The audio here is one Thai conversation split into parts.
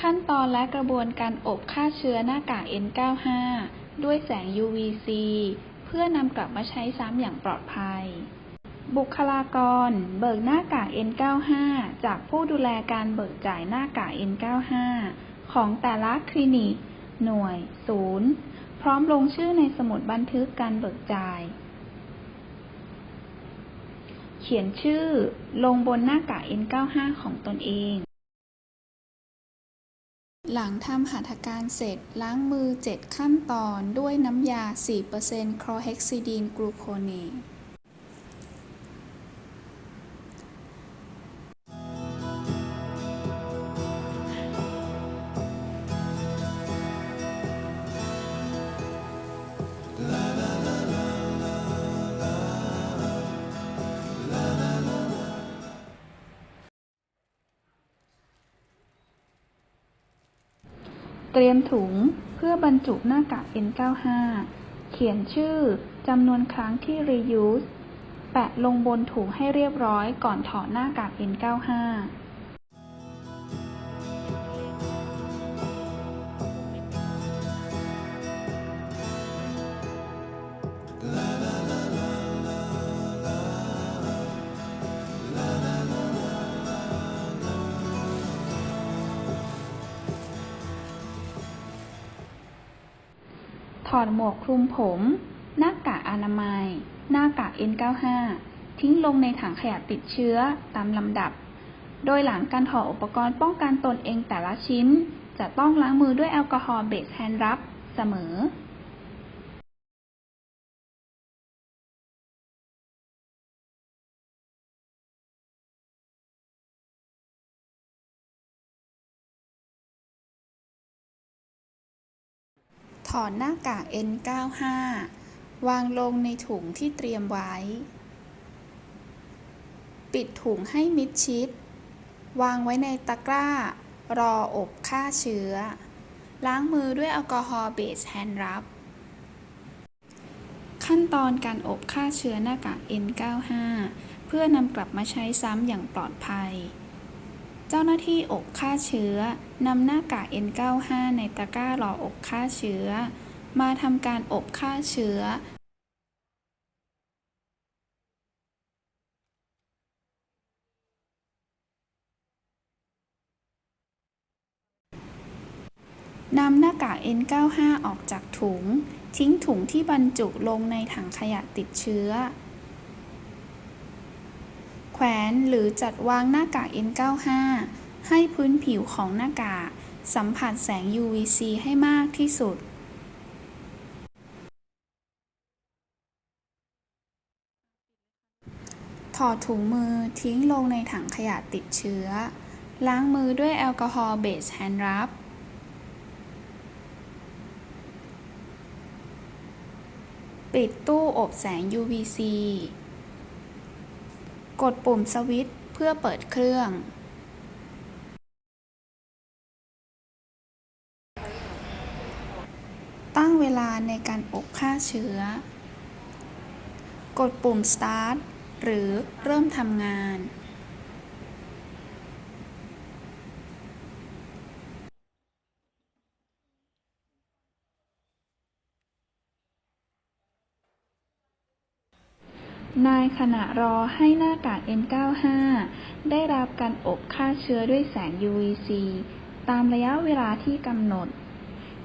ขั้นตอนและกระบวนการอบฆ่าเชื้อหน้ากาก N95 ด้วยแสง UVC เพื่อนำกลับมาใช้ซ้ำอย่างปลอดภัย บุคลากร เบิกหน้ากาก N95 จากผู้ดูแลการเบิกจ่ายหน้ากาก N95 ของแต่ละคลินิก หน่วย ศูนย์ พร้อมลงชื่อในสมุดบันทึกการเบิกจ่าย เขียนชื่อลงบนหน้ากาก N95 ของตนเอง หลังทำหัตถการเสร็จล้างมือ 7 ขั้นตอนด้วยน้ำยา4%คลอเฮกซิดีนกลูโคเนต รียมถุงเพื่อบรรจุหน้ากาก N95 เขียนชื่อจำนวนครั้งที่ reuse แปะลงบนถุงให้เรียบร้อยก่อนถอดหน้ากาก N95 ถอดหมวกคลุมผม หน้ากากอนามัย หน้ากาก N95 ทิ้งลงในถังขยะติดเชื้อตามลำดับ โดยหลังการถอดอุปกรณ์ป้องกันตนเองแต่ละชิ้น จะต้องล้างมือด้วยแอลกอฮอล์เบสแฮนด์รับเสมอ ถอดหน้ากาก N95 วางลงในถุงที่เตรียมไว้ ปิดถุงให้มิดชิด วางไว้ในตะกร้า รออบฆ่าเชื้อ ล้างมือด้วยแอลกอฮอล์เบสแฮนด์รับ ขั้นตอนการอบฆ่าเชื้อหน้ากาก N95 เพื่อนำกลับมาใช้ซ้ำอย่างปลอดภัย เจ้าหน้าที่อบฆ่าเชื้อนำหน้ากาก N95 ในตะกร้ารออบฆ่าเชื้อ มาทำการอบฆ่าเชื้อนำหน้ากาก N95 ออกจากถุง ทิ้งถุงที่บรรจุลงในถังขยะติดเชื้อ แขวนหรือจัดวางหน้ากาก N95 ให้พื้นผิวของหน้ากาก สัมผัสแสง UVC ให้มากที่สุด ถอดถุงมือทิ้งลงในถังขยะติดเชื้อ ล้างมือด้วยแอลกอฮอล์เบสแฮนด์รับปิดตู้อบแสง UVC กดปุ่มสวิตช์เพื่อเปิดเครื่อง ตั้งเวลาในการอบฆ่าเชื้อ กดปุ่ม start หรือเริ่มทำงาน นายขณะรอให้หน้ากาก N95 ได้รับการอบฆ่าเชื้อด้วยแสง UVC ตามระยะเวลาที่กำหนด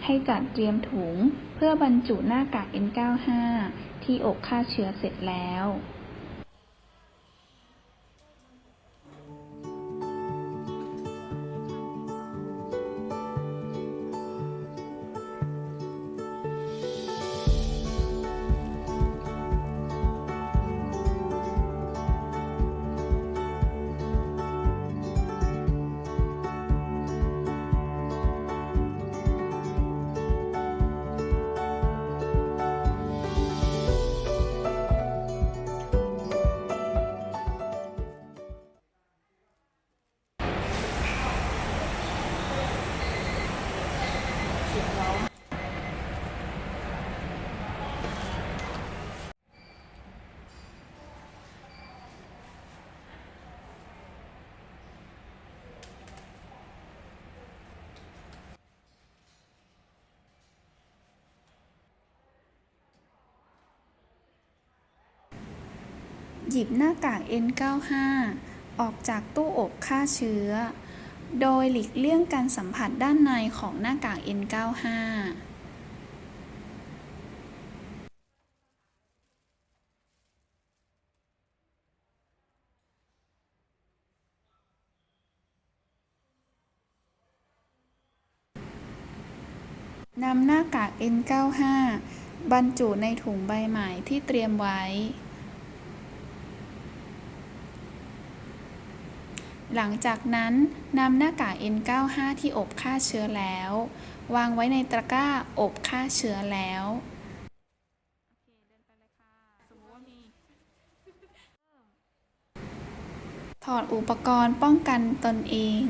ให้จัดเตรียมถุงเพื่อบรรจุหน้ากาก N95 ที่อบฆ่าเชื้อเสร็จแล้ว หยิบหน้ากาก N95 ออกจากตู้อบฆ่าเชื้อ โดยหลีกเลี่ยงการสัมผัสด้านในของหน้ากาก N95 นำหน้ากาก N95 บรรจุในถุงใบใหม่ที่เตรียมไว้ หลังจากนั้นนำหน้ากาก N95 ที่อบฆ่าเชื้อแล้ว วางไว้ในตะกร้าอบฆ่าเชื้อแล้วถอดอุปกรณ์ป้องกันตนเอง